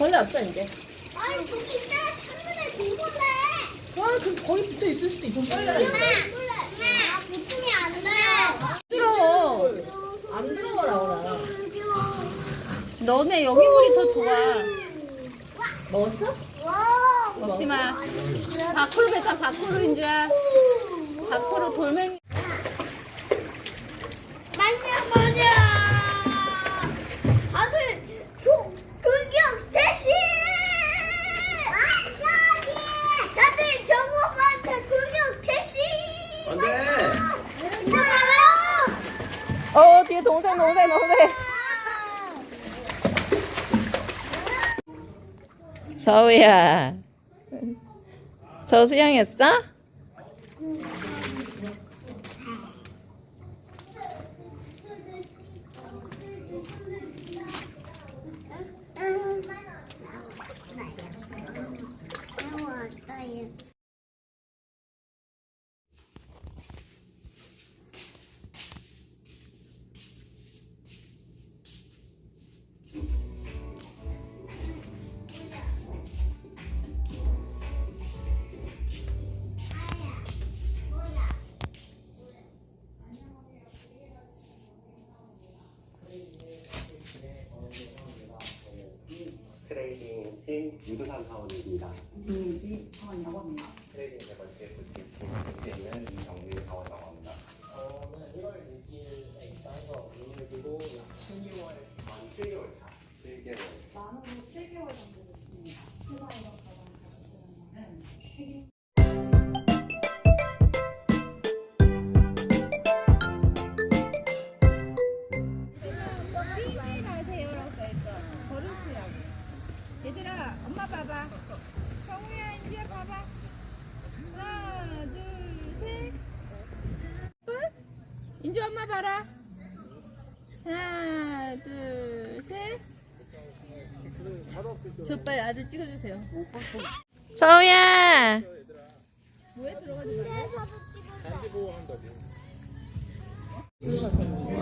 벌레 없어 이제. 아니 저기 있잖아 창문에 공벌레. 아 그럼 거기 붙어 있을 수도 있고 벌레가 엄마, 있어. 엄마, 붙으면 안 돼요. 들어. 안 들어가 나오나. 너네 여기 물이 더 좋아. 먹었어? 와. 먹지 마. 밖으로 뱉자, 밖으로 인주야. 밖으로 돌멩이. 만져 만져. 아들 교 공격 대신. 아저씨. 다들 정오한테 공격 대신. 안돼. 동생, 동생, 동생. 서우야. 저 수영 했어? 사원입니다. 김민지 사원이라고 합니다. 트레이딩 세 번째 부팀 팀 팀장은 이정민 사원이라고 합니다. 저는 1월 6일에 입사해서 오늘이고 약 7개월 만 7개월 차. 7개월. 만으로 7개월 정도 됐습니다. 회사에서 봐봐. 성우야, 인지야 봐봐. 하나, 둘, 셋. 뿔? 인지 엄마 봐라. 하나, 둘, 셋. 저 빨리 아들 찍어주세요. 서우야. 뭐에 들어가지 말고.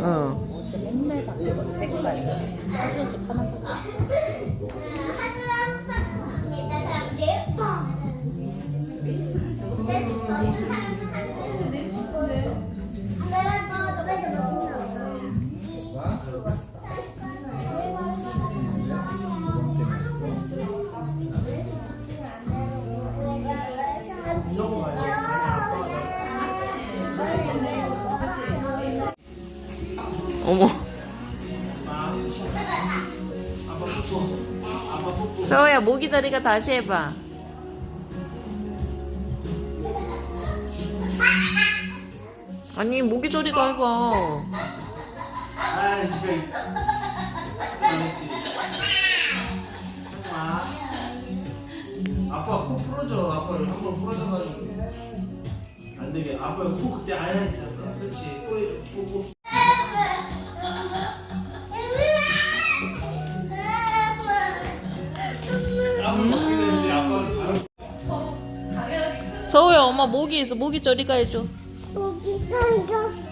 어. 맨날 바뀌거든 색깔이. 사진 좀 까만 거. 어머. 서우야 모기 자리가 다시 해봐. 아니 모기 자리가 해봐. 아빠 코 풀어줘 아빠 한번 풀어줘가지고 안 되게 아빠 코 그때 아야 했잖아 그렇지 엄마 모기 있어 모기 저리가 해줘.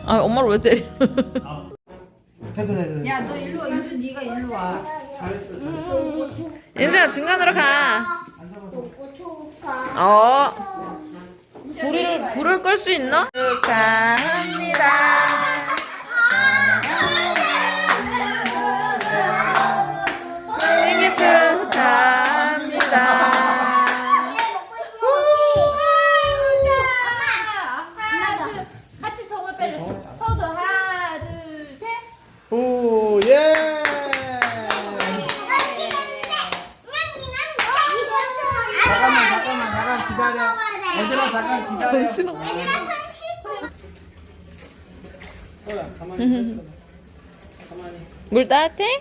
아 엄마를 왜 때려? 패스 패스 야너 일로 와 인주 네가 일로 와. 잘했어 인주야 중간으로 가. 축하. 어. 불을 불을 끌 수 있나? 축하합니다. 얘들아 잠깐 기다려 정신없. 뭐야 가만히 있어 가만히 물 따뜻해?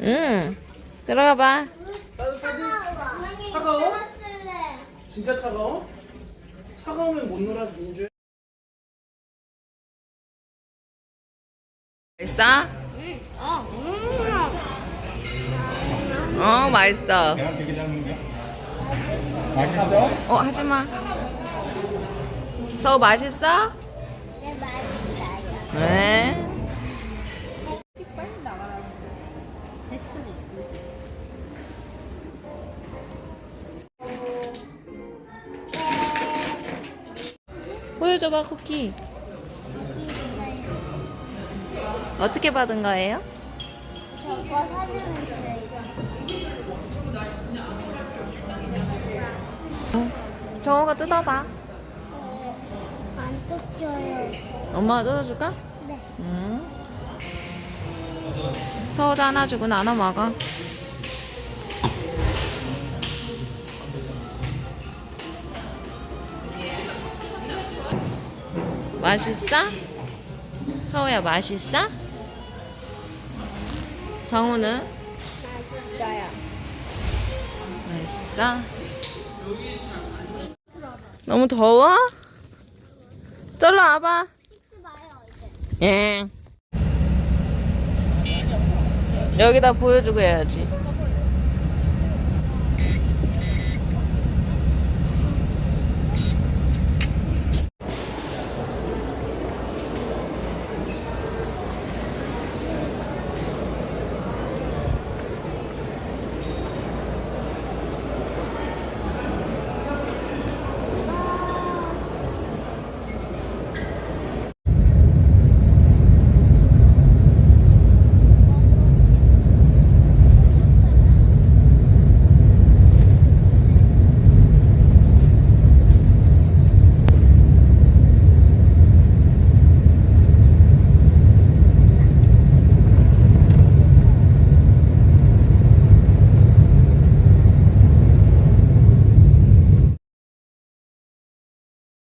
응. 들어가 봐. 따뜻하지? 차가워? 진짜 차가워? 차가우면 못 놀아 민주 있어? 응. 어. 음. 어 맛있어. 내가 되게 잘? 맛있어? 어 하지 마. 저 맛있어? 내 맛있어요. 네. 보여줘봐 쿠키. 어떻게 받은 거예요? 저거 사진은 저희가. 정호가 뜯어봐. 안 뜯겨요. 엄마가 뜯어줄까? 네. 응. 서우도 하나 주고 나눠 먹어. 맛있어? 서우야 맛있어? 정우는? 맛있어요. 맛있어? 너무 더워? 절로 와봐. 예. 여기다 보여주고 해야지.